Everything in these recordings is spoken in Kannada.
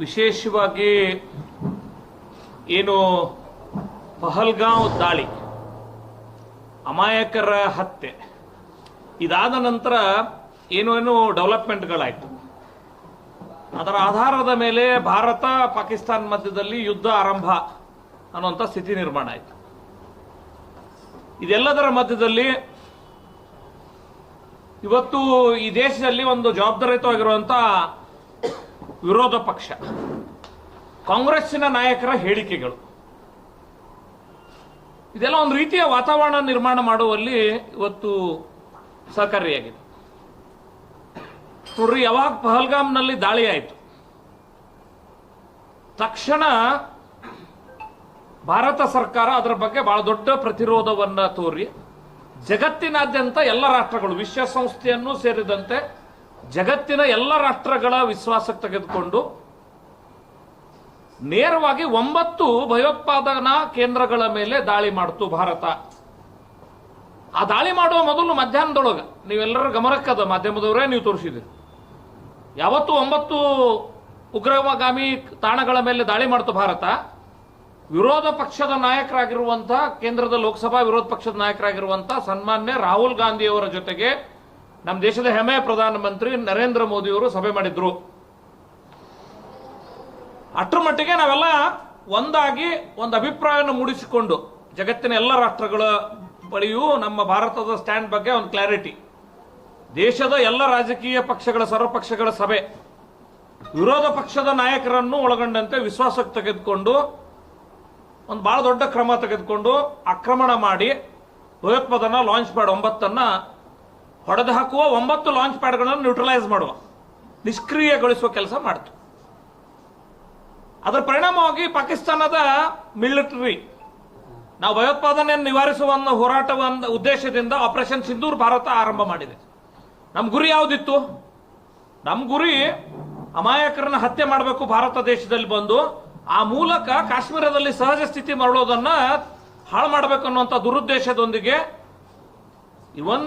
ವಿಶೇಷವಾಗಿ ಏನು ಪಹಲ್ಗಾಂವ್ ದಾಳಿ, ಅಮಾಯಕರ ಹತ್ಯೆ, ಇದಾದ ನಂತರ ಏನು ಏನು ಡೆವಲಪ್ಮೆಂಟ್ಗಳಾಯಿತು. ಅದರ ಆಧಾರದ ಮೇಲೆ ಭಾರತ ಪಾಕಿಸ್ತಾನ ಮಧ್ಯದಲ್ಲಿ ಯುದ್ಧ ಆರಂಭ ಅನ್ನುವಂಥ ಸ್ಥಿತಿ ನಿರ್ಮಾಣ ಆಯಿತು. ಇದೆಲ್ಲದರ ಮಧ್ಯದಲ್ಲಿ ಇವತ್ತು ಈ ದೇಶದಲ್ಲಿ ಒಂದು ಜವಾಬ್ದಾರಿಯುತವಾಗಿರುವಂಥ ವಿರೋಧ ಪಕ್ಷ, ಕಾಂಗ್ರೆಸ್ಸಿನ ನಾಯಕರ ಹೇಳಿಕೆಗಳು. ಇದೆಲ್ಲ ಒಂದು ರೀತಿಯ ವಾತಾವರಣ ನಿರ್ಮಾಣ ಮಾಡುವಲ್ಲಿ ಇವತ್ತು ಸಹಕಾರಿಯಾಗಿದೆ. ನೋಡ್ರಿ, ಯಾವಾಗ ಪಹಲ್ಗಾಮ್ನಲ್ಲಿ ದಾಳಿ ಆಯಿತು. ತಕ್ಷಣ ಭಾರತ ಸರ್ಕಾರ ಅದರ ಬಗ್ಗೆ ಬಹಳ ದೊಡ್ಡ ಪ್ರತಿರೋಧವನ್ನು ತೋರಿ, ಜಗತ್ತಿನಾದ್ಯಂತ ಎಲ್ಲ ರಾಷ್ಟ್ರಗಳು, ವಿಶ್ವಸಂಸ್ಥೆಯನ್ನು ಸೇರಿದಂತೆ ಜಗತ್ತಿನ ಎಲ್ಲ ರಾಷ್ಟ್ರಗಳ ವಿಶ್ವಾಸಕ್ಕೆ ತೆಗೆದುಕೊಂಡು ನೇರವಾಗಿ ಒಂಬತ್ತು ಭಯೋತ್ಪಾದನಾ ಕೇಂದ್ರಗಳ ಮೇಲೆ ದಾಳಿ ಮಾಡಿತು ಭಾರತ. ಆ ದಾಳಿ ಮಾಡುವ ಮೊದಲು ಮಧ್ಯಾಹ್ನದೊಳಗೆ, ನೀವೆಲ್ಲರ ಗಮನಕ್ಕದ ಮಾಧ್ಯಮದವರೇ ನೀವು ತೋರಿಸಿದಿರಿ ಯಾವತ್ತು ಒಂಬತ್ತು ಉಗ್ರಗಾಮಿ ತಾಣಗಳ ಮೇಲೆ ದಾಳಿ ಮಾಡ್ತು ಭಾರತ. ವಿರೋಧ ಪಕ್ಷದ ನಾಯಕರಾಗಿರುವಂತಹ, ಕೇಂದ್ರದ ಲೋಕಸಭಾ ವಿರೋಧ ಪಕ್ಷದ ನಾಯಕರಾಗಿರುವಂತಹ ಸನ್ಮಾನ್ಯ ರಾಹುಲ್ ಗಾಂಧಿಯವರ ಜೊತೆಗೆ ನಮ್ಮ ದೇಶದ ಹೆಮ್ಮೆಯ ಪ್ರಧಾನಮಂತ್ರಿ ನರೇಂದ್ರ ಮೋದಿಯವರು ಸಭೆ ಮಾಡಿದ್ರು. ಅಷ್ಟರ ಮಟ್ಟಿಗೆ ನಾವೆಲ್ಲ ಒಂದಾಗಿ ಒಂದು ಅಭಿಪ್ರಾಯವನ್ನು ಮೂಡಿಸಿಕೊಂಡು, ಜಗತ್ತಿನ ಎಲ್ಲ ರಾಷ್ಟ್ರಗಳ ಬಳಿಯೂ ನಮ್ಮ ಭಾರತದ ಸ್ಟ್ಯಾಂಡ್ ಬಗ್ಗೆ ಒಂದು ಕ್ಲಾರಿಟಿ. ದೇಶದ ಎಲ್ಲ ರಾಜಕೀಯ ಪಕ್ಷಗಳ, ಸರ್ವಪಕ್ಷಗಳ ಸಭೆ, ವಿರೋಧ ಪಕ್ಷದ ನಾಯಕರನ್ನು ಒಳಗೊಂಡಂತೆ ವಿಶ್ವಾಸಕ್ಕೆ ತೆಗೆದುಕೊಂಡು, ಒಂದು ಬಹಳ ದೊಡ್ಡ ಕ್ರಮ ತೆಗೆದುಕೊಂಡು ಆಕ್ರಮಣ ಮಾಡಿ ಭಯೋತ್ಪಾದನ ಲಾಂಚ್ ಮಾಡಿ ಒಂಬತ್ತನ್ನ ಹೊಡೆದು ಹಾಕುವ ಒಂಬತ್ತು ಲಾಂಚ್ ಪ್ಯಾಡ್ಗಳನ್ನು ನ್ಯೂಟ್ರಲೈಸ್ ಮಾಡುವ. ನಿಷ್ಕ್ರಿಯಗೊಳಿಸುವ ಕೆಲಸ ಮಾಡ್ತು. ಅದರ ಪರಿಣಾಮವಾಗಿ ಪಾಕಿಸ್ತಾನದ ಮಿಲಿಟರಿ ನಾವು ಭಯೋತ್ಪಾದನೆಯನ್ನು ನಿವಾರಿಸುವ ಒಂದು ಹೋರಾಟದ ಉದ್ದೇಶದಿಂದ ಆಪರೇಷನ್ ಸಿಂಧೂರ್ ಭಾರತ ಆರಂಭ ಮಾಡಿದೆ. ನಮ್ಮ ಗುರಿ ಯಾವುದಿತ್ತು? ನಮ್ಮ ಗುರಿ ಅಮಾಯಕರನ್ನ ಹತ್ಯೆ ಮಾಡಬೇಕು ಭಾರತ ದೇಶದಲ್ಲಿ ಬಂದು, ಆ ಮೂಲಕ ಕಾಶ್ಮೀರದಲ್ಲಿ ಸಹಜ ಸ್ಥಿತಿ ಮರಳೋದನ್ನ ಹಾಳು ಮಾಡಬೇಕು ಅನ್ನುವಂಥ ದುರುದ್ದೇಶದೊಂದಿಗೆ ಇವನ್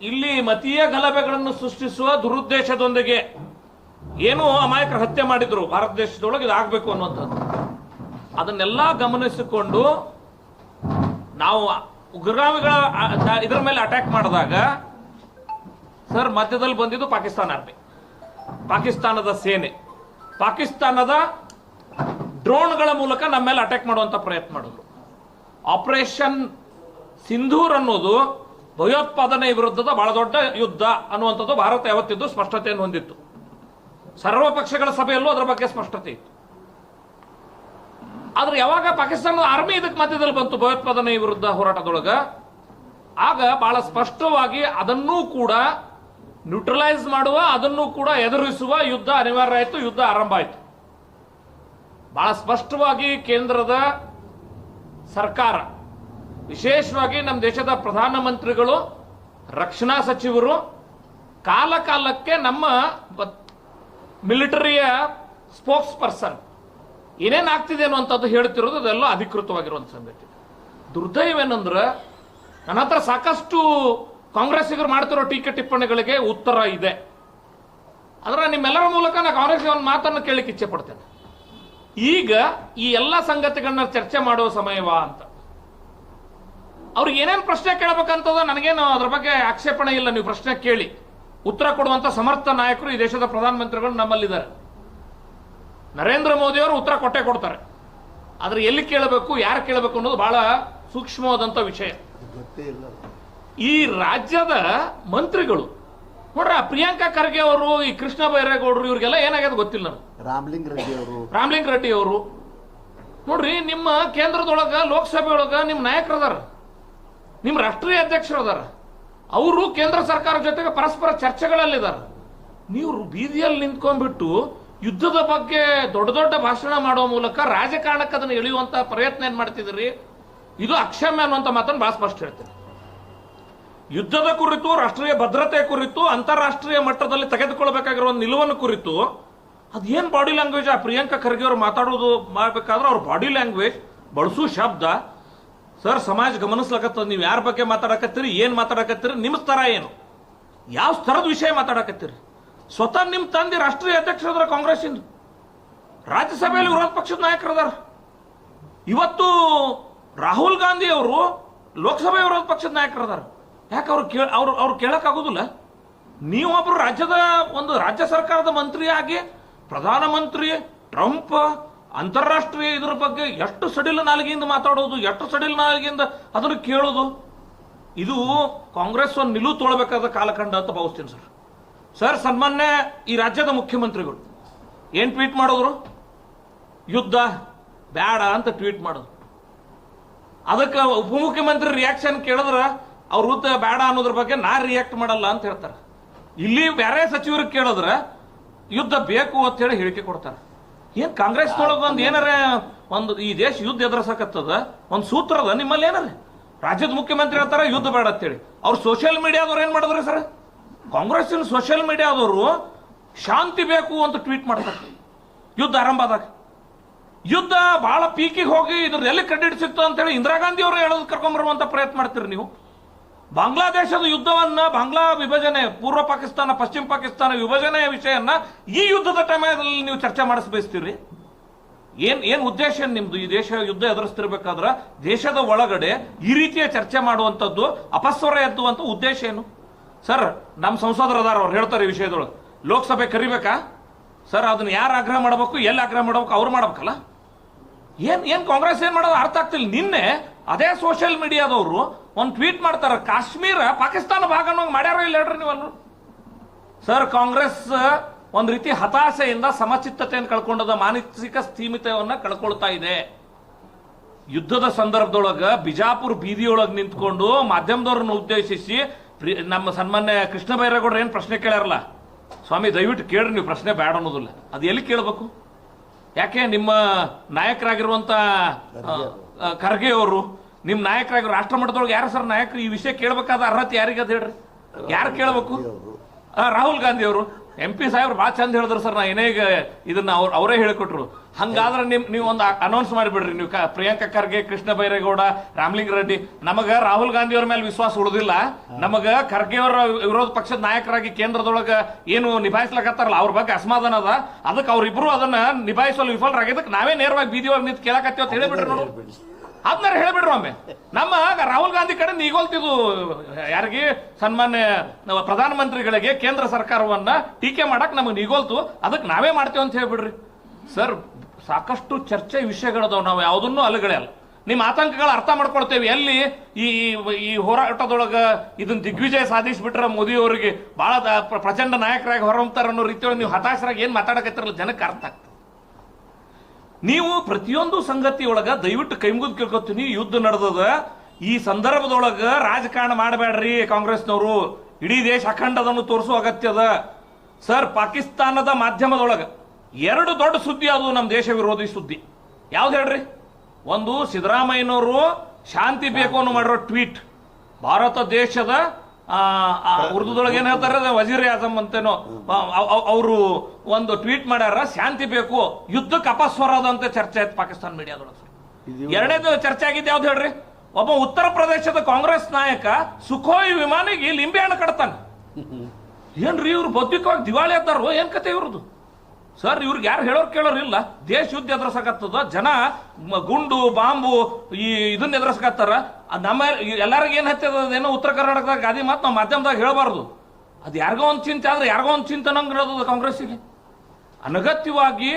ಇಲ್ಲಿ ಮತೀಯ ಗಲಭೆಗಳನ್ನು ಸೃಷ್ಟಿಸುವ ದುರುದ್ದೇಶದೊಂದಿಗೆ ಏನು ಅಮಾಯಕರು ಹತ್ಯೆ ಮಾಡಿದ್ರು. ಭಾರತ ದೇಶದೊಳಗೆ ಇದಾಗಬೇಕು ಅನ್ನುವಂಥದ್ದು. ಅದನ್ನೆಲ್ಲ ಗಮನಿಸಿಕೊಂಡು ನಾವು ಉಗ್ರಗಾಮಿಗಳ ಇದರ ಮೇಲೆ ಅಟ್ಯಾಕ್ ಮಾಡಿದಾಗ, ಸರ್, ಮಧ್ಯದಲ್ಲಿ ಬಂದಿದ್ದು ಪಾಕಿಸ್ತಾನ ಆರ್ಮಿ ಪಾಕಿಸ್ತಾನದ ಸೇನೆ. ಪಾಕಿಸ್ತಾನದ ಡ್ರೋನ್ಗಳ ಮೂಲಕ ನಮ್ಮ ಮೇಲೆ ಅಟ್ಯಾಕ್ ಮಾಡುವಂತ ಪ್ರಯತ್ನ ಮಾಡಿದ್ರು. ಆಪರೇಷನ್ ಸಿಂಧೂರ್ ಅನ್ನೋದು ಭಯೋತ್ಪಾದನೆ ವಿರುದ್ಧದ ಬಹಳ ದೊಡ್ಡ ಯುದ್ಧ ಅನ್ನುವಂಥದ್ದು ಭಾರತ ಯಾವತ್ತಿದ್ದು ಸ್ಪಷ್ಟತೆಯನ್ನು ಹೊಂದಿತ್ತು. ಸರ್ವ ಪಕ್ಷಗಳ ಸಭೆಯಲ್ಲೂ ಅದರ ಬಗ್ಗೆ ಸ್ಪಷ್ಟತೆ ಇತ್ತು. ಆದ್ರೆ ಯಾವಾಗ ಪಾಕಿಸ್ತಾನದ ಆರ್ಮಿ ಇದಕ್ಕೆ ಮಧ್ಯದಲ್ಲಿ ಬಂತು ಭಯೋತ್ಪಾದನೆ ವಿರುದ್ಧ ಹೋರಾಟದೊಳಗ, ಆಗ ಬಹಳ ಸ್ಪಷ್ಟವಾಗಿ ಅದನ್ನೂ ಕೂಡ ನ್ಯೂಟ್ರಲೈಸ್ ಮಾಡುವ, ಅದನ್ನು ಕೂಡ ಎದುರಿಸುವ ಯುದ್ಧ ಅನಿವಾರ್ಯ ಆಯಿತು, ಯುದ್ಧ ಆರಂಭ ಆಯಿತು. ಬಹಳ ಸ್ಪಷ್ಟವಾಗಿ ಕೇಂದ್ರದ ಸರ್ಕಾರ ವಿಶೇಷವಾಗಿ ನಮ್ಮ ದೇಶದ ಪ್ರಧಾನಮಂತ್ರಿಗಳು, ರಕ್ಷಣಾ ಸಚಿವರು ಕಾಲ ಕಾಲಕ್ಕೆ ನಮ್ಮ ಮಿಲಿಟರಿಯ ಸ್ಪೋಕ್ಸ್ ಪರ್ಸನ್ ಏನೇನು ಆಗ್ತಿದೆ ಅನ್ನುವಂಥದ್ದು ಹೇಳ್ತಿರೋದು ಅದೆಲ್ಲ ಅಧಿಕೃತವಾಗಿರುವಂಥ ಸಂಗತಿ. ದುರ್ದೈವೇನಂದ್ರೆ, ನನ್ನ ಹತ್ರ ಸಾಕಷ್ಟು ಕಾಂಗ್ರೆಸ್ಸಿಗರು ಮಾಡ್ತಿರೋ ಟೀಕೆ ಟಿಪ್ಪಣಿಗಳಿಗೆ ಉತ್ತರ ಇದೆ. ಅದರ ನಿಮ್ಮೆಲ್ಲರ ಮೂಲಕ ನಾನು ಕಾಂಗ್ರೆಸ್ಗೆ ಒಂದು ಮಾತನ್ನು ಕೇಳಲಿಕ್ಕೆ ಇಚ್ಛೆ ಪಡ್ತೇನೆ. ಈಗ ಈ ಎಲ್ಲ ಸಂಗತಿಗಳನ್ನ ಚರ್ಚೆ ಮಾಡುವ ಸಮಯವಾ ಅಂತ. ಅವ್ರಿಗೆ ಏನೇನು ಪ್ರಶ್ನೆ ಕೇಳಬೇಕಂತದ ನನಗೇನು ಅದ್ರ ಬಗ್ಗೆ ಆಕ್ಷೇಪಣೆ ಇಲ್ಲ. ನೀವು ಪ್ರಶ್ನೆ ಕೇಳಿ. ಉತ್ತರ ಕೊಡುವಂಥ ಸಮರ್ಥ ನಾಯಕರು ಈ ದೇಶದ ಪ್ರಧಾನಮಂತ್ರಿಗಳು ನಮ್ಮಲ್ಲಿದ್ದಾರೆ. ನರೇಂದ್ರ ಮೋದಿ ಅವರು ಉತ್ತರ ಕೊಟ್ಟೆ ಕೊಡ್ತಾರೆ. ಆದ್ರೆ ಎಲ್ಲಿ ಕೇಳಬೇಕು ಯಾರು ಕೇಳಬೇಕು ಅನ್ನೋದು ಬಹಳ ಸೂಕ್ಷ್ಮವಾದಂತ ವಿಷಯ. ಈ ರಾಜ್ಯದ ಮಂತ್ರಿಗಳು ನೋಡ್ರ ಪ್ರಿಯಾಂಕಾ ಖರ್ಗೆ ಅವರು ಈ ಕೃಷ್ಣ ಬೈರೇಗೌಡರು ಇವ್ರಿಗೆಲ್ಲ ಏನಾಗ್ಯದ ಗೊತ್ತಿಲ್ಲ ರಾಮ್ಲಿಂಗ್ ರೆಡ್ಡಿ ಅವರು. ರಾಮಲಿಂಗ ರೆಡ್ಡಿ ಅವರು. ನೋಡ್ರಿ ನಿಮ್ಮ ಕೇಂದ್ರದೊಳಗ ಲೋಕಸಭೆ ಒಳಗ ನಿಮ್ಮ ನಾಯಕರದಾರ. ನಿಮ್ಮ ರಾಷ್ಟ್ರೀಯ ಅಧ್ಯಕ್ಷರು ಅದಾರ. ಅವರು ಕೇಂದ್ರ ಸರ್ಕಾರ ಜೊತೆಗೆ ಪರಸ್ಪರ ಚರ್ಚೆಗಳಲ್ಲಿದ್ದಾರೆ. ನೀವು ಬೀದಿಯಲ್ಲಿ ನಿಂತ್ಕೊಂಡ್ಬಿಟ್ಟು ಯುದ್ಧದ ಬಗ್ಗೆ ದೊಡ್ಡ ದೊಡ್ಡ ಭಾಷಣ ಮಾಡುವ ಮೂಲಕ ರಾಜಕಾರಣಕ್ಕೆ ಅದನ್ನು ಎಳೆಯುವಂತ ಪ್ರಯತ್ನ ಏನು ಮಾಡ್ತಿದ್ದೀರಿ? ಇದು ಅಕ್ಷಮ್ಯ ಅನ್ನುವಂಥ ಮಾತನ್ನು ಬಹಳ ಸ್ಪಷ್ಟ ಹೇಳ್ತೇನೆ. ಯುದ್ಧದ ಕುರಿತು, ರಾಷ್ಟ್ರೀಯ ಭದ್ರತೆ ಕುರಿತು, ಅಂತಾರಾಷ್ಟ್ರೀಯ ಮಟ್ಟದಲ್ಲಿ ತೆಗೆದುಕೊಳ್ಬೇಕಾಗಿರುವ ನಿಲುವನ್ನು ಕುರಿತು ಅದೇನು ಬಾಡಿ ಲ್ಯಾಂಗ್ವೇಜ್ ಆ ಪ್ರಿಯಾಂಕಾ ಖರ್ಗೆ ಅವರು ಮಾತಾಡೋದು ಮಾಡಬೇಕಾದ್ರೆ ಅವ್ರ ಬಾಡಿ ಲ್ಯಾಂಗ್ವೇಜ್ ಬಳಸೋ ಶಬ್ದ ಸರ್, ಸಮಾಜ ಗಮನಿಸ್ಲಕತ್ತದ ನೀವು ಯಾರ ಬಗ್ಗೆ ಮಾತಾಡಕತ್ತೀರಿ, ಏನ್ ಮಾತಾಡಕತ್ತೀರಿ ನಿಮ್ಮ ಸ್ತರ ಏನು? ಯಾವ ಸ್ತರದ ವಿಷಯ ಮಾತಾಡಕತ್ತೀರಿ? ಸ್ವತಃ ನಿಮ್ಮ ತಂದೆ ರಾಷ್ಟ್ರೀಯ ಅಧ್ಯಕ್ಷ ಕಾಂಗ್ರೆಸ್ ಇಂದು ರಾಜ್ಯಸಭೆಯಲ್ಲಿ ವಿರೋಧ ಪಕ್ಷದ ನಾಯಕರದಾರ ಇವತ್ತು ರಾಹುಲ್ ಗಾಂಧಿ ಅವರು ಲೋಕಸಭೆ ವಿರೋಧ ಪಕ್ಷದ ನಾಯಕರದಾರ ಯಾಕೆ ಅವ್ರು ಕೇಳ ಅವ್ರು ಅವ್ರು ಕೇಳಕ್ಕಾಗೋದಿಲ್ಲ? ನೀವೊಬ್ರು ರಾಜ್ಯದ ಒಂದು ರಾಜ್ಯ ಸರ್ಕಾರದ ಮಂತ್ರಿಯಾಗಿ ಪ್ರಧಾನಮಂತ್ರಿ ಟ್ರಂಪ್ ಅಂತಾರಾಷ್ಟ್ರೀಯ ಇದ್ರ ಬಗ್ಗೆ ಎಷ್ಟು ಸಡಿಲ ನಾಲಿಗೆಯಿಂದ ಮಾತಾಡೋದು, ಎಷ್ಟು ಸಡಿಲ ನಾಲಿಗೆಯಿಂದ ಅದನ್ನು ಕೇಳೋದು? ಇದು ಕಾಂಗ್ರೆಸ್ ಒಂದು ನಿಲುವು ತೊಳಬೇಕಾದ ಕಾಲಖಂಡ ಅಂತ ಭಾವಿಸ್ತೀನಿ ಸರ್. ಸರ್, ಸನ್ಮಾನ್ಯ ಈ ರಾಜ್ಯದ ಮುಖ್ಯಮಂತ್ರಿಗಳು, ಏನು ಟ್ವೀಟ್ ಮಾಡಿದ್ರು? ಯುದ್ಧ ಬೇಡ ಅಂತ ಟ್ವೀಟ್ ಮಾಡೋದು ಅದಕ್ಕೆ ಉಪಮುಖ್ಯಮಂತ್ರಿ ರಿಯಾಕ್ಷನ್ ಕೇಳಿದ್ರೆ, ಅವ್ರ ತ ಬೇಡ ಅನ್ನೋದ್ರ ಬಗ್ಗೆ ನಾ ರಿಯಾಕ್ಟ್ ಮಾಡಲ್ಲ ಅಂತ ಹೇಳ್ತಾರೆ. ಇಲ್ಲಿ ಬೇರೆ ಸಚಿವರಿಗೆ ಕೇಳಿದ್ರೆ, ಯುದ್ಧ ಬೇಕು ಅಂತ ಹೇಳಿ ಹೇಳಿಕೆ ಕೊಡ್ತಾರೆ. ಏನ್ ಕಾಂಗ್ರೆಸ್ ಒಂದು ಏನಾರ ಒಂದು ಈ ದೇಶ ಯುದ್ಧ ಎದುರಿಸಕತ್ತದ? ಒಂದು ಸೂತ್ರ ಅದ ನಿಮ್ಮಲ್ಲಿ ಏನಾರ? ರಾಜ್ಯದ ಮುಖ್ಯಮಂತ್ರಿ ಹೇಳ್ತಾರ, ಯುದ್ಧ ಬೇಡ ಅಂತೇಳಿ. ಅವ್ರು ಸೋಷಿಯಲ್ ಮೀಡಿಯಾದವ್ರು ಏನ್ ಮಾಡಿದ್ರಿ ಸರ್? ಕಾಂಗ್ರೆಸ್ಸಿನ ಸೋಷಿಯಲ್ ಮೀಡಿಯಾದವರು ಶಾಂತಿ ಬೇಕು ಅಂತ ಟ್ವೀಟ್ ಮಾಡ್ತಾರೆ. ಯುದ್ಧ ಆರಂಭ ಆದಾಗ. ಯುದ್ಧ ಬಹಳ ಪೀಕಿಗೆ ಹೋಗಿ ಇದ್ರ ಎಲ್ಲಿ ಕ್ರೆಡಿಟ್ ಸಿಕ್ತು ಅಂತ ಹೇಳಿ ಇಂದಿರಾ ಗಾಂಧಿ ಅವರು ಹೇಳೋದು ಕರ್ಕೊಂಬರುವಂತ ಪ್ರಯತ್ನ ಮಾಡ್ತೀರಿ ನೀವು? ಬಾಂಗ್ಲಾದೇಶದ ಯುದ್ಧವನ್ನ ಬಾಂಗ್ಲಾ ವಿಭಜನೆ, ಪೂರ್ವ ಪಾಕಿಸ್ತಾನ, ಪಶ್ಚಿಮ ಪಾಕಿಸ್ತಾನ ವಿಭಜನೆಯ ವಿಷಯನ್ನ ಈ ಯುದ್ಧದ ಟೈಮಲ್ಲಿ ನೀವು ಚರ್ಚೆ ಮಾಡಿಸ್ ಬಯಸ್ತೀರಿ? ಏನ್ ಏನ್ ಉದ್ದೇಶ ನಿಮ್ದು? ಈ ದೇಶ ಯುದ್ಧ ಎದುರಿಸ್ತಿರ್ಬೇಕಾದ್ರ ದೇಶದ ಒಳಗಡೆ ಈ ರೀತಿಯ ಚರ್ಚೆ ಮಾಡುವಂಥದ್ದು ಅಪಸ್ವರ ಎದ್ದುವಂತ ಉದ್ದೇಶ ಏನು? ಸರ್ ನಮ್ಮ ಸಂಸದರು ಅದಾರ ಅವ್ರು, ಹೇಳ್ತಾರೆ ಈ ವಿಷಯದೊಳಗೆ. ಲೋಕಸಭೆ ಕರಿಬೇಕಾ? ಸರ್, ಅದನ್ನ ಯಾರು ಆಗ್ರಹ ಮಾಡಬೇಕು, ಎಲ್ಲಿ ಆಗ್ರಹ ಮಾಡಬೇಕು, ಅವ್ರು ಮಾಡ್ಬೇಕಲ್ಲ? ಏನ್ ಏನ್ ಕಾಂಗ್ರೆಸ್ ಏನ್ ಮಾಡೋದು ಅರ್ಥ ಆಗ್ತಿಲ್ಲ. ನಿನ್ನೆ ಅದೇ ಸೋಷಿಯಲ್ ಮೀಡಿಯಾದವರು ಒಂದು ಟ್ವೀಟ್ ಮಾಡ್ತಾರ ಕಾಶ್ಮೀರ ಪಾಕಿಸ್ತಾನ ಭಾಗ ಮಾಡ್ಯಾರ ಇಲ್ಲ ಹೇಳ್ರಿ ನೀವನ್ನು ಸರ್ ಕಾಂಗ್ರೆಸ್ ಒಂದು ರೀತಿ ಹತಾಶೆಯಿಂದ ಸಮಚಿತ್ತತೆಯನ್ನು ಕಳ್ಕೊಂಡದ ಮಾನಸಿಕ ಸ್ಥೀಮಿತವನ್ನ ಕಳ್ಕೊಳ್ತಾ ಇದೆ. ಯುದ್ಧದ ಸಂದರ್ಭದೊಳಗ ಬಿಜಾಪುರ ಬೀದಿಯೊಳಗೆ ನಿಂತ್ಕೊಂಡು ಮಾಧ್ಯಮದವ್ರನ್ನ ಉದ್ದೇಶಿಸಿ ನಮ್ಮ ಸನ್ಮಾನ್ಯ ಕೃಷ್ಣ ಬೈರೇಗೌಡರು ಏನು ಪ್ರಶ್ನೆ ಕೇಳ್ಯಾರಲ್ಲ? ಸ್ವಾಮಿ ದಯವಿಟ್ಟು ಕೇಳ್ರಿ ನೀವು ಪ್ರಶ್ನೆ ಬೇಡ ಅನ್ನೋದಿಲ್ಲ. ಅದು ಎಲ್ಲಿ ಕೇಳಬೇಕು? ಯಾಕೆ ನಿಮ್ಮ ಆ, ಖರ್ಗೆ ಅವರು ನಿಮ್ಮ ನಾಯಕರಾಗಿ ರಾಷ್ಟ್ರ ಮಟ್ಟದೊಳಗೆ ಯಾರು ಸರ್ ನಾಯಕರು? ಈ ವಿಷಯ ಕೇಳಬೇಕಾದ ಅರ್ಹತೆ ಯಾರಿಗೆ ಅದ ಹೇಳ್ರಿ? ಯಾರು ಕೇಳಬೇಕು? ರಾಹುಲ್ ಗಾಂಧಿ ಅವರು. ಎಂ ಪಿ ಸಾಹೇಬ್ರು ಭಾಳ ಚಂದ ಹೇಳಿದ್ರು ಸರ್, ನಾ ಏನೇ ಇದನ್ನ ಅವ್ರು ಅವರೇ ಹೇಳಿಕೊಟ್ರು. ಹಂಗಾದ್ರೆ ನಿಮ್ ನೀವು ಒಂದು ಅನೌನ್ಸ್ ಮಾಡಿಬಿಡ್ರಿ. ನೀವು ಪ್ರಿಯಾಂಕಾ ಖರ್ಗೆ, ಕೃಷ್ಣ ಬೈರೇಗೌಡ, ರಾಮಲಿಂಗ ರೆಡ್ಡಿ, ನಮಗ ರಾಹುಲ್ ಗಾಂಧಿ ಅವ್ರ ಮೇಲೆ ವಿಶ್ವಾಸ ಉಳಿದಿಲ್ಲ. ನಮಗ ಖರ್ಗೆ ಅವರ ವಿರೋಧ ಪಕ್ಷದ ನಾಯಕರಾಗಿ ಕೇಂದ್ರದೊಳಗ ಏನು ನಿಭಾಯಿಸ್ಲಕತ್ತಾರಲ್ಲ, ಅವ್ರ ಬಗ್ಗೆ ಅಸಮಾಧಾನ ಅದ. ಅದಕ್ಕೆ ಅವ್ರಿಬ್ರು ಅದನ್ನ ನಿಭಾಯಿಸಲು ವಿಫಲರಾಗಿದ್ದಕ್ಕೆ ನಾವೇ ನೇರವಾಗಿ ಬೀದಿ ಒಳಗೆ ನಿಂತು ಕೇಳಕತ್ತೀವಿ ಅಂತ ಹೇಳಿಬಿಟ್ರು ಅದನ್ನ ಹೇಳ್ಬಿಡ್ರಿ ಒಮ್ಮೆ. ನಮ್ಮ ರಾಹುಲ್ ಗಾಂಧಿ ಕಡೆ ನೀಗೋಲ್ತಿದ್ದು, ಯಾರಿಗೆ? ಸನ್ಮಾನ್ಯ ಪ್ರಧಾನ ಪ್ರಧಾನಮಂತ್ರಿಗಳಿಗೆ ಕೇಂದ್ರ ಸರ್ಕಾರವನ್ನ ಟೀಕೆ ಮಾಡಕ್ ನಮಗೆ ನೀಗೋಲ್ತು. ಅದಕ್ಕೆ ನಾವೇ ಮಾಡ್ತೇವೆ ಅಂತ ಹೇಳ್ಬಿಡ್ರಿ. ಸರ್, ಸಾಕಷ್ಟು ಚರ್ಚೆ ವಿಷಯಗಳದಾವ್ ನಾವು ಯಾವುದನ್ನು ಅಲ್ಲಗಳೇ ಅಲ್ಲ. ನಿಮ್ಮ ಆತಂಕಗಳ ಅರ್ಥ ಮಾಡ್ಕೊಳ್ತೇವೆ. ಎಲ್ಲಿ ಈ ಈ ಹೋರಾಟದೊಳಗ ಇದನ್ನ ದಿಗ್ವಿಜಯ ಸಾಧಿಸ್ಬಿಟ್ರೆ ಮೋದಿ ಅವರಿಗೆ ಬಹಳ ಪ್ರ- ಪ್ರಚಂಡ ನಾಯಕರಾಗಿ ಹೊರಹೊಮ್ತಾರ ಅನ್ನೋ ರೀತಿಯೊಳಗೆ ನೀವು ಹತಾಶರಾಗಿ ಏನು ಮಾತಾಡಕತ್ತಿರಲ್ಲ, ಜನಕ್ಕೆ ಅರ್ಥ ಆಗ್ತದೆ ನೀವು ಪ್ರತಿಯೊಂದು ಸಂಗತಿ ಒಳಗ ದಯವಿಟ್ಟು ಕೈ ಮುಗಿದು ಕೇಳ್ಕೊತೀನಿ, ಯುದ್ಧ ನಡೆದದ. ಈ ಸಂದರ್ಭದೊಳಗ ರಾಜಕಾರಣ ಮಾಡಬೇಡ್ರಿ ಕಾಂಗ್ರೆಸ್ನವರು. ಇಡೀ ದೇಶ ಅಖಂಡದನ್ನು ಅಗತ್ಯ ಅದ ಸರ್, ಪಾಕಿಸ್ತಾನದ ಮಾಧ್ಯಮದೊಳಗ ಎರಡು ದೊಡ್ಡ ಸುದ್ದಿ ಅದು ನಮ್ಮ ದೇಶ ವಿರೋಧಿ ಸುದ್ದಿ. ಯಾವ್ದು ಹೇಳ್ರಿ? ಒಂದು ಸಿದ್ದರಾಮಯ್ಯನವರು ಶಾಂತಿ ಬೇಕು ಅನ್ನೋ ಮಾಡಿರೋ ಟ್ವೀಟ್. ಭಾರತ ದೇಶದ ಉರ್ದುದೊಳಗೆ ಏನ್ ಹೇಳ್ತಾರೆ ವಜೀರ್ ಆಜಮ್ ಅಂತೇನೋ. ಅವರು ಒಂದು ಟ್ವೀಟ್ ಮಾಡ್ಯಾರ ಶಾಂತಿ ಬೇಕು ಯುದ್ಧಕ್ಕೆ ಅಪಸ್ವರ ಅಂತ ಚರ್ಚೆ ಆಯ್ತು ಪಾಕಿಸ್ತಾನ ಮೀಡಿಯಾದೊಳಗೆ ಎರಡನೇದು ಚರ್ಚೆ ಆಗಿದ್ದು ಯಾವ್ದು ಹೇಳ್ರಿ? ಒಬ್ಬ ಉತ್ತರ ಪ್ರದೇಶದ ಕಾಂಗ್ರೆಸ್ ನಾಯಕ ಸುಖೋಯ್ ವಿಮಾನಿಗೆ ಲಿಂಬೆ ಹಣ್ಣು ಕಟ್ತಾನೆ. ಏನ್ರಿ ಇವ್ರು ಬೌದ್ಧಿಕವಾಗಿ ದಿವಾಳಿ ಅದ್ದಾರೋ ಏನ್ ಕತೆ ಇವ್ರದ್ದು? ಸರ್, ಇವ್ರಿಗೆ ಯಾರು ಹೇಳೋರು ಕೇಳೋರಿಲ್ಲ ದೇಶ ಯುದ್ಧ ಎದುರಿಸಕತ್ತದ, ಜನ ಗುಂಡು, ಬಾಂಬು, ಈ ಇದನ್ನ ಎದುರಿಸಕತ್ತಾರ. ನಮ್ಮ ಎಲ್ಲರಿಗೂ ಏನು ಹತ್ತಿರದೇನೋ ಉತ್ತರ ಕರ್ನಾಟಕದಾಗ ಗಾದಿ ಮಾತು ನಾವು ಮಾಧ್ಯಮದಾಗ ಹೇಳಬಾರ್ದು. ಅದು ಯಾರಿಗೋ ಒಂದು ಚಿಂತೆ ಆದ್ರೆ ಯಾರಿಗೋ ಒಂದು ಚಿಂತೆ ನಂಗೆ ಕಾಂಗ್ರೆಸ್ಸಿಗೆ. ಅನಗತ್ಯವಾಗಿ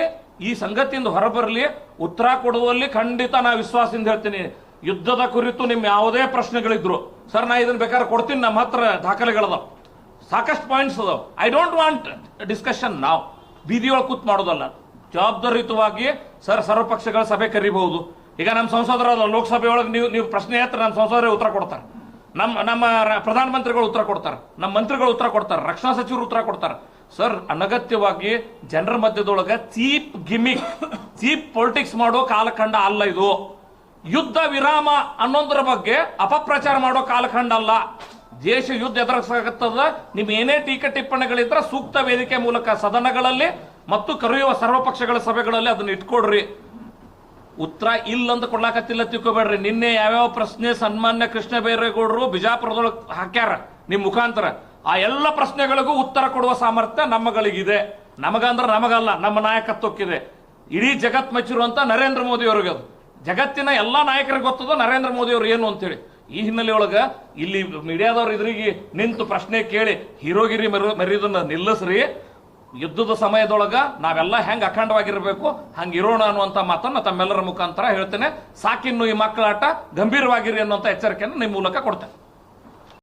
ಈ ಸಂಗತಿಯಿಂದ ಹೊರಬರಲಿ, ಉತ್ತರ ಕೊಡುವಲ್ಲಿ ಖಂಡಿತ ನಾ ವಿಶ್ವಾಸದಿಂದ ಹೇಳ್ತೀನಿ. ಯುದ್ಧದ ಕುರಿತು ನಿಮ್ಮ ಯಾವುದೇ ಪ್ರಶ್ನೆಗಳಿದ್ರು, ಸರ್, ನಾ ಇದನ್ನ ಬೇಕಾದ್ರೆ ಕೊಡ್ತೀನಿ ನಮ್ಮ ಹತ್ರ ದಾಖಲೆಗಳದಾವ. ಸಾಕಷ್ಟು ಪಾಯಿಂಟ್ಸ್ ಅದಾವ. ಐ ಡೋಂಟ್ ವಾಂಟ್ ಡಿಸ್ಕಷನ್ ನಾವು ಬೀದಿಯೊಳಗೆ ಕೂತ್ ಮಾಡೋದಲ್ಲ. ಜವಾಬ್ದಾರಿಯುತವಾಗಿ ಸರ್, ಸರ್ವಪಕ್ಷಗಳ ಸಭೆ ಕರಿಬಹುದು. ಈಗ ನಮ್ಮ ಸಂಸದರ ಲೋಕಸಭೆ ಒಳಗೆ ನೀವು ನೀವು ಪ್ರಶ್ನೆ ಹತ್ರ ನಮ್ಮ ಸಂಸದರೇ ಉತ್ತರ ಕೊಡ್ತಾರೆ. ನಮ್ಮ ನಮ್ಮ ಪ್ರಧಾನಮಂತ್ರಿಗಳು ಉತ್ತರ ಕೊಡ್ತಾರೆ. ನಮ್ಮ ಮಂತ್ರಿಗಳು ಉತ್ತರ ಕೊಡ್ತಾರೆ. ರಕ್ಷಣಾ ಸಚಿವರು ಉತ್ತರ ಕೊಡ್ತಾರೆ. ಸರ್, ಅನಗತ್ಯವಾಗಿ ಜನರ ಮಧ್ಯದೊಳಗೆ ಚೀಪ್ ಗಿಮಿಕ್, ಚೀಪ್ ಪೊಲಿಟಿಕ್ಸ್ ಮಾಡೋ ಕಾಲಖಂಡ ಅಲ್ಲ ಇದು. ಯುದ್ಧ ವಿರಾಮ ಅನ್ನೋದ್ರ ಬಗ್ಗೆ ಅಪಪ್ರಚಾರ ಮಾಡೋ ಕಾಲಖಂಡ ಅಲ್ಲ. ದೇಶ ಯುದ್ಧ ಎದುರಿಸಾಗತ್ತದ ನಿಮ್ ಏನೇ ಟೀಕೆ ಟಿಪ್ಪಣಿಗಳಿದ್ರೆ ಸೂಕ್ತ ವೇದಿಕೆ ಮೂಲಕ ಸದನಗಳಲ್ಲಿ ಮತ್ತು ಕರೆಯುವ ಸರ್ವಪಕ್ಷಗಳ ಸಭೆಗಳಲ್ಲಿ ಅದನ್ನ ಇಟ್ಕೊಡ್ರಿ. ಉತ್ತರ ಇಲ್ಲ ಅಂತ ಕೊಡ್ಲಾಕತ್ತಿಲ್ಲ ತಿಳ್ಕೊಬೇಡ್ರಿ. ನಿನ್ನೆ ಯಾವ್ಯಾವ ಪ್ರಶ್ನೆ ಸನ್ಮಾನ್ಯ ಕೃಷ್ಣ ಬೈರೇಗೌಡರು ಬಿಜಾಪುರದೊಳಗೆ ಹಾಕ್ಯಾರ ನಿಮ್ ಮುಖಾಂತರ. ಆ ಎಲ್ಲ ಪ್ರಶ್ನೆಗಳಿಗೂ ಉತ್ತರ ಕೊಡುವ ಸಾಮರ್ಥ್ಯ ನಮ್ಮಗಳಿಗಿದೆ. ನಮಗಂದ್ರ ನಮಗಲ್ಲ, ನಮ್ಮ ನಾಯಕತ್ವಕ್ಕಿದೆ. ಇಡೀ ಜಗತ್ ಮೆಚ್ಚಿರುವಂತ ನರೇಂದ್ರ ಮೋದಿ ಅವ್ರಿಗೆ ಅದು. ಜಗತ್ತಿನ ಎಲ್ಲಾ ನಾಯಕರಿಗೆ ಗೊತ್ತದ ನರೇಂದ್ರ ಮೋದಿ ಅವರು ಏನು ಅಂತೇಳಿ. ಈ ಹಿನ್ನೆಲೆ ಒಳಗ ಇಲ್ಲಿ ಮೀಡಿಯಾದವ್ರು ಇದ್ರಿಗೆ ನಿಂತು ಪ್ರಶ್ನೆ ಕೇಳಿ ಹೀರೋಗಿರಿ ಮರಿ ನಿಲ್ಲಿಸ್ರಿ. ಯುದ್ಧದ ಸಮಯದೊಳಗ ನಾವೆಲ್ಲ ಹೆಂಗ್ ಅಖಂಡವಾಗಿರ್ಬೇಕು ಹಂಗ ಇರೋಣ ಅನ್ನುವಂತ ಮಾತನ್ನ ತಮ್ಮೆಲ್ಲರ ಮುಖಾಂತರ ಹೇಳ್ತೇನೆ. ಸಾಕಿನ್ನು ಈ ಮಕ್ಕಳಾಟ ಗಂಭೀರವಾಗಿರಿ ಅನ್ನುವಂತ ಎಚ್ಚರಿಕೆಯನ್ನು ನಿಮ್ಮ ಮೂಲಕ ಕೊಡ್ತೇನೆ.